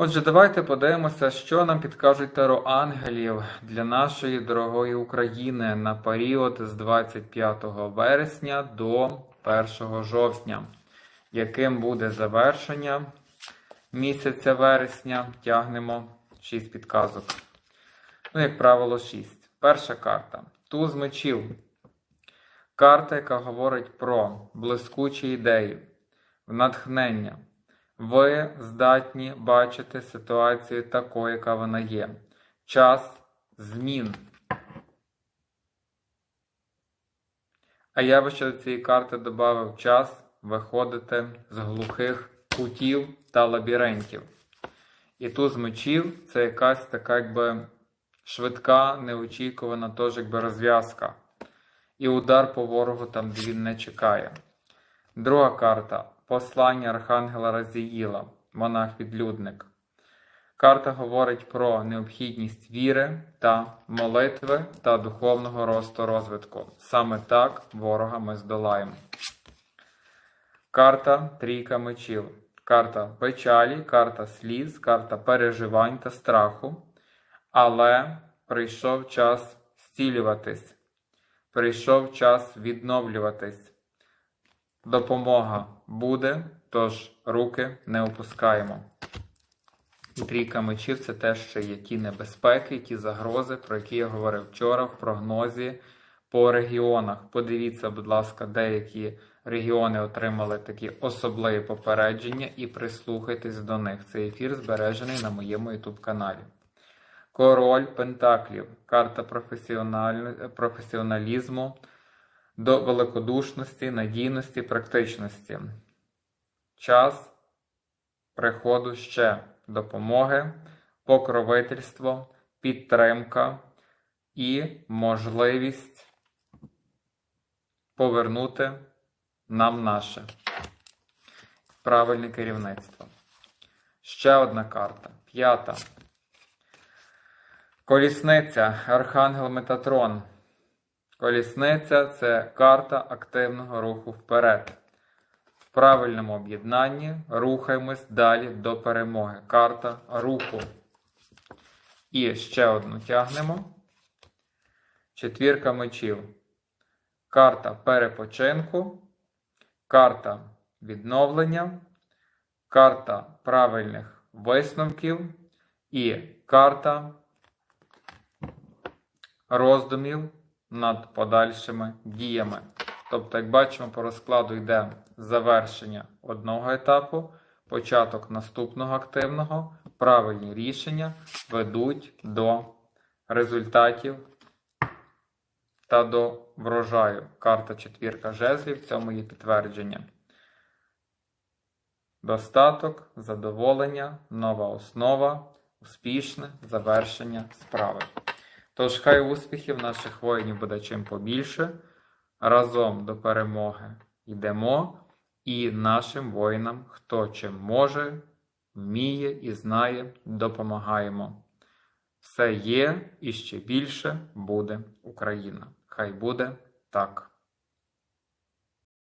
Отже, давайте подивимося, що нам підкажуть таро ангелів для нашої дорогої України на період з 25 вересня до 1 жовтня, яким буде завершення місяця вересня. Тягнемо 6 підказок. Ну, як правило, 6. Перша карта. Туз мечів. Карта, яка говорить про блискучі ідеї, натхнення. Ви здатні бачити ситуацію такою, яка вона є. Час змін. А я би ще до цієї карти додав час виходити з глухих кутів та лабіринтів. І туз мечів це якась така, якби швидка, неочікувана теж якби розв'язка. І удар по ворогу там, де він не чекає. Друга карта послання Архангела Разіїла, монах-відлюдник. Карта говорить про необхідність віри та молитви та духовного росту розвитку. Саме так ворога ми здолаємо. Карта Трійка мечів. Карта печалі, карта сліз, карта переживань та страху. Але прийшов час зцілюватись. Прийшов час відновлюватись. Допомога буде, тож руки не опускаємо. І трійка мечів це те, що є ті небезпеки, ті загрози, про які я говорив вчора в прогнозі по регіонах. Подивіться, будь ласка, деякі регіони отримали такі особливі попередження і прислухайтесь до них. Цей ефір збережений на моєму YouTube каналі. Король Пентаклів, карта професіональ... професіоналізму до великодушності, надійності, практичності. Час приходу ще допомоги, покровительство, підтримка і можливість повернути нам наше правильне керівництво. Ще одна карта. П'ята. Колісниця, Архангел Метатрон. Колісниця це карта активного руху вперед. В правильному об'єднанні рухаємось далі до перемоги. Карта руху. І ще одну тягнемо. Четвірка мечів. Карта перепочинку. Карта відновлення. Карта правильних висновків. І карта роздумів над подальшими діями. Тобто, як бачимо, по розкладу йде завершення одного етапу, початок наступного активного, правильні рішення ведуть до результатів та до врожаю. Карта четвірка жезлів в цьому є підтвердження. Достаток, задоволення, нова основа, успішне завершення справи. Тож хай успіхів наших воїнів буде чим побільше. Разом до перемоги йдемо, і нашим воїнам, хто чим може, вміє і знає, допомагаємо. Все є і ще більше буде Україна. Хай буде так.